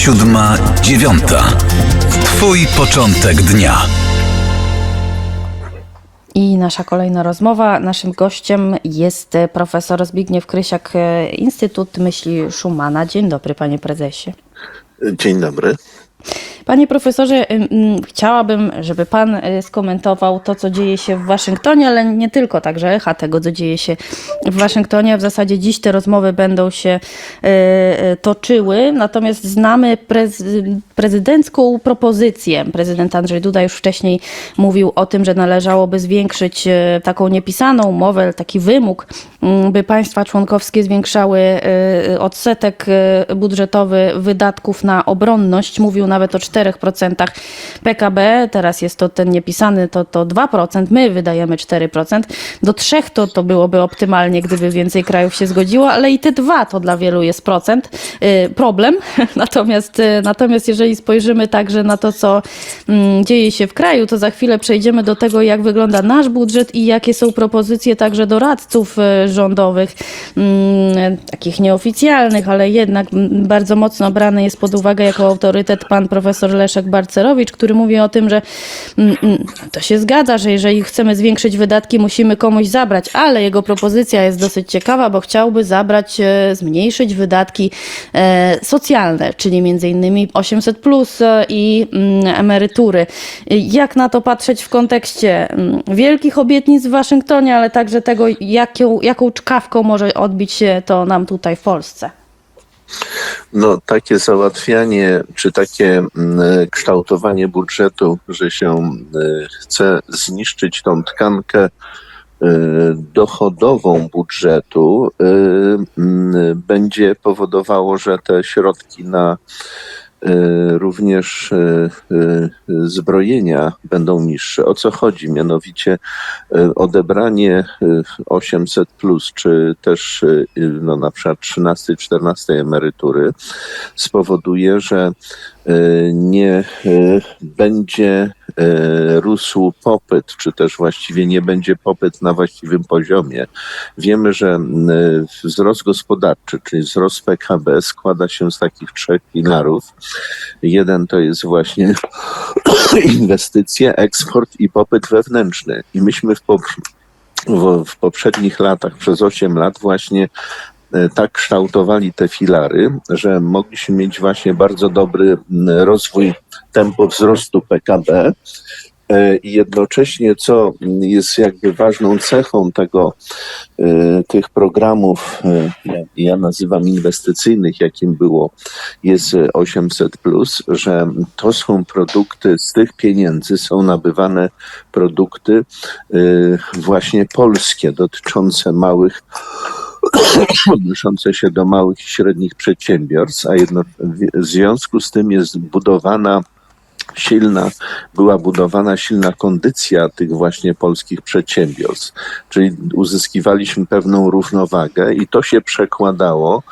Siódma, dziewiąta. Twój początek dnia. I nasza kolejna rozmowa. Naszym gościem jest profesor Zbigniew Krysiak, Instytut Myśli Schumana. Dzień dobry, panie prezesie. Dzień dobry. Panie profesorze, ym, ym, chciałabym, żeby pan y, skomentował to, co dzieje się w Waszyngtonie, ale nie tylko, także echa tego, co dzieje się w Waszyngtonie. W zasadzie dziś te rozmowy będą się y, y, toczyły, natomiast znamy prez, prezydencką propozycję. Prezydent Andrzej Duda już wcześniej mówił o tym, że należałoby zwiększyć taką niepisaną umowę, taki wymóg, by państwa członkowskie zwiększały odsetek budżetowy wydatków na obronność. Mówił nawet o 4% PKB, teraz jest to ten niepisany, to, to 2%, my wydajemy 4%. Do 3 to, to byłoby optymalnie, gdyby więcej krajów się zgodziło, ale i te 2 to dla wielu jest procent, y, problem. Natomiast, y, natomiast jeżeli spojrzymy także na to, co mm, dzieje się w kraju, to za chwilę przejdziemy do tego, jak wygląda nasz budżet i jakie są propozycje także doradców y, rządowych, mm, takich nieoficjalnych, ale jednak mm, bardzo mocno brany jest pod uwagę jako autorytet pan profesor Leszek Barcerowicz, który mówi o tym, że mm, mm, to się zgadza, że jeżeli chcemy zwiększyć wydatki, musimy komuś zabrać, ale jego propozycja jest dosyć ciekawa, bo chciałby zabrać, e, zmniejszyć wydatki e, socjalne, czyli między innymi 800 plus e, i mm, emerytury. Jak na to patrzeć w kontekście wielkich obietnic w Waszyngtonie, ale także tego, jaką, jaką czkawką może odbić się to nam tutaj w Polsce? No, takie załatwianie, czy takie mm, kształtowanie budżetu, że się mm, chce zniszczyć tą tkankę y, dochodową budżetu, y, mm, będzie powodowało, że te środki na również y, y, zbrojenia będą niższe. O co chodzi? Mianowicie odebranie y, 800 plus, czy też no, na przykład 13, 14 emerytury spowoduje, że nie y, będzie y, rósł popyt, czy też właściwie nie będzie popyt na właściwym poziomie. Wiemy, że wzrost gospodarczy, czyli wzrost PKB składa się z takich trzech filarów. Jeden to jest właśnie inwestycje, eksport i popyt wewnętrzny. I myśmy w, w, w poprzednich latach, przez 8 lat właśnie e, tak kształtowali te filary, że mogliśmy mieć właśnie bardzo dobry rozwój tempo wzrostu PKB. e, I jednocześnie, co jest jakby ważną cechą tego, e, tych programów, e, ja, nazywam inwestycyjnych, jakim było, jest e, 800, że to są produkty, z tych pieniędzy są nabywane produkty e, właśnie polskie, dotyczące małych odnoszące się do małych i średnich przedsiębiorstw, a jedno, w związku z tym jest budowana silna, była budowana silna kondycja tych właśnie polskich przedsiębiorstw, czyli uzyskiwaliśmy pewną równowagę i to się przekładało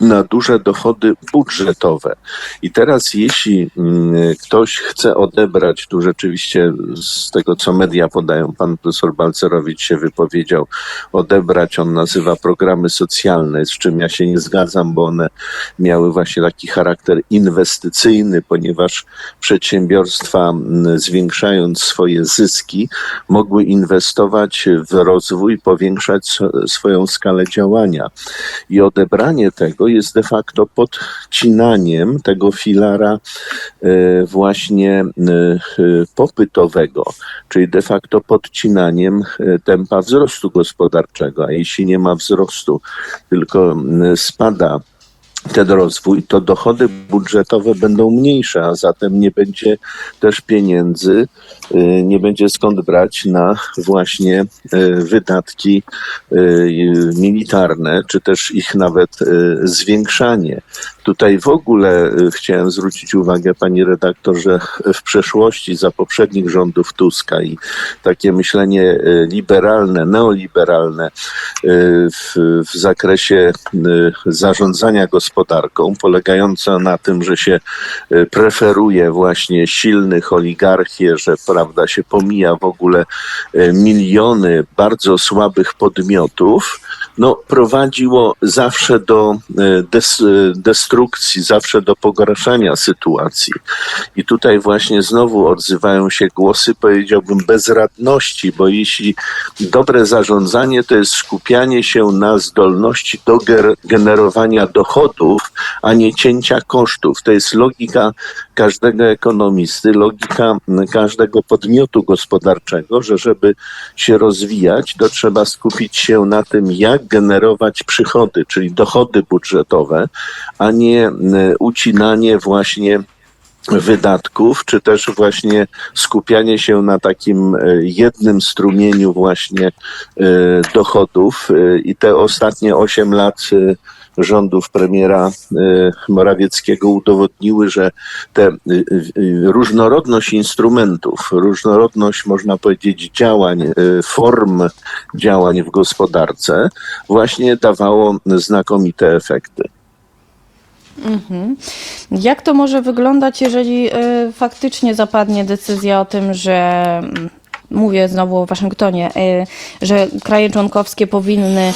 na duże dochody budżetowe. I teraz, jeśli mm, ktoś chce odebrać, tu rzeczywiście z tego, co media podają, pan profesor Balcerowicz się wypowiedział, odebrać, on nazywa programy socjalne, z czym ja się nie zgadzam, bo one miały właśnie taki charakter inwestycyjny, ponieważ przedsiębiorstwa, mm, zwiększając swoje zyski, mogły inwestować w rozwój, powiększać sw- swoją skalę działania. I odebranie tego jest de facto podcinaniem tego filara e, właśnie e, e, popytowego, czyli de facto podcinaniem tempa wzrostu gospodarczego. A jeśli nie ma wzrostu, tylko spada ten rozwój, to dochody budżetowe będą mniejsze, a zatem nie będzie też pieniędzy, y, nie będzie skąd brać na właśnie y, wydatki y, militarne, czy też ich nawet zwiększanie. Tutaj w ogóle y, chciałem zwrócić uwagę, pani redaktor, że w przeszłości za poprzednich rządów Tuska i takie myślenie y, liberalne, neoliberalne y, w, w zakresie zarządzania gospodarką, polegające na tym, że się preferuje właśnie silnych oligarchię, że prawda się pomija w ogóle miliony bardzo słabych podmiotów, no, prowadziło zawsze do e, des, e, destrukcji, zawsze do pogarszania sytuacji. I tutaj właśnie znowu odzywają się głosy, powiedziałbym, bezradności, bo jeśli dobre zarządzanie to jest skupianie się na zdolności do generowania dochodów, a nie cięcia kosztów. To jest logika każdego ekonomisty, logika każdego podmiotu gospodarczego, że żeby się rozwijać, to trzeba skupić się na tym, jak generować przychody, czyli dochody budżetowe, a nie m, ucinanie właśnie wydatków, czy też właśnie skupianie się na takim e, jednym strumieniu właśnie e, dochodów. E, I te ostatnie 8 lat e, rządów premiera e, Morawieckiego udowodniły, że te e, e, różnorodność instrumentów, różnorodność można powiedzieć działań, form działań w gospodarce właśnie dawało znakomite efekty. Jak to może wyglądać, jeżeli faktycznie zapadnie decyzja o tym, że mm, mówię znowu o Waszyngtonie, że kraje członkowskie powinny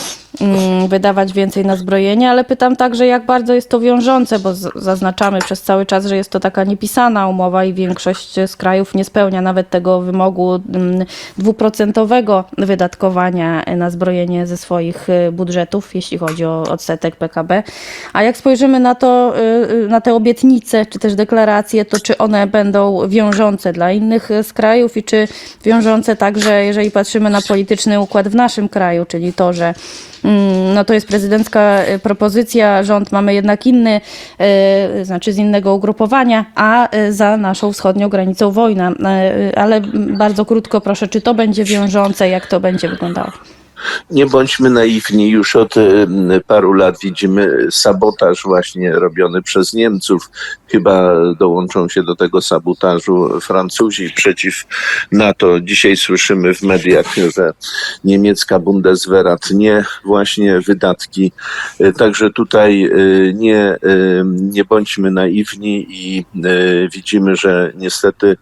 wydawać więcej na zbrojenie, ale pytam także, jak bardzo jest to wiążące, bo zaznaczamy przez cały czas, że jest to taka niepisana umowa i większość z krajów nie spełnia nawet tego wymogu mm, dwuprocentowego wydatkowania na zbrojenie ze swoich y, budżetów, jeśli chodzi o odsetek PKB. A jak spojrzymy na to, y, y, na te obietnice, czy też deklaracje, to czy one będą wiążące dla innych z krajów i czy wiążące także, jeżeli patrzymy na polityczny układ w naszym kraju, czyli to, że mm, no to jest prezydencka y, propozycja, rząd mamy jednak inny, y, znaczy z innego ugrupowania, a y, za naszą wschodnią granicą wojna. Ale mm, bardzo krótko proszę, czy to będzie wiążące, jak to będzie wyglądało? Nie bądźmy naiwni, już od paru lat widzimy sabotaż właśnie robiony przez Niemców. Chyba dołączą się do tego sabotażu Francuzi przeciw NATO. Dzisiaj słyszymy w mediach, że niemiecka Bundeswehr tnie właśnie wydatki. E, Także tutaj e, nie, nie bądźmy naiwni i e, widzimy, że niestety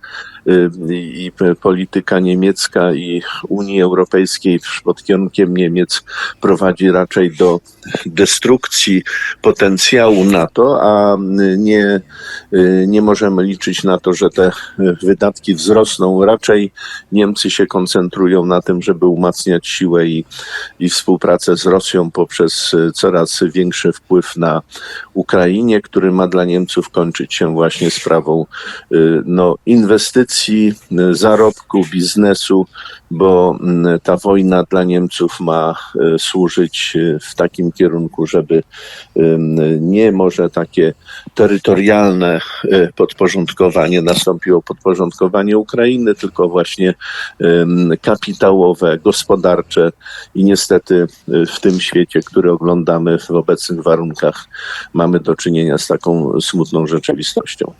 i p- polityka niemiecka i Unii Europejskiej pod kierunkiem Niemiec prowadzi raczej do destrukcji potencjału NATO, a nie, nie możemy liczyć na to, że te wydatki wzrosną. Raczej Niemcy się koncentrują na tym, żeby umacniać siłę i, i współpracę z Rosją poprzez coraz większy wpływ na Ukrainie, który ma dla Niemców kończyć się właśnie sprawą no, inwestycji, zarobku, biznesu, bo mm, ta wojna dla Niemców ma y, służyć y, w takim kierunku, żeby nie może takie terytorialne y, podporządkowanie nastąpiło podporządkowanie Ukrainy, tylko właśnie kapitałowe, gospodarcze i niestety w tym świecie, który oglądamy w obecnych warunkach, mamy do czynienia z taką smutną rzeczywistością.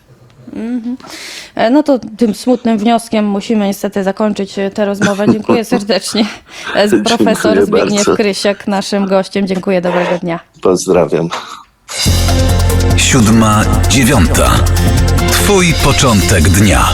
E, No to tym smutnym wnioskiem musimy niestety zakończyć e, tę rozmowę. Dziękuję serdecznie. E, z- Profesor Dziękuję Zbigniew bardzo. Krysiak, naszym gościem. Dziękuję, dobrego dnia. Pozdrawiam. Siódma, dziewiąta. Twój początek dnia.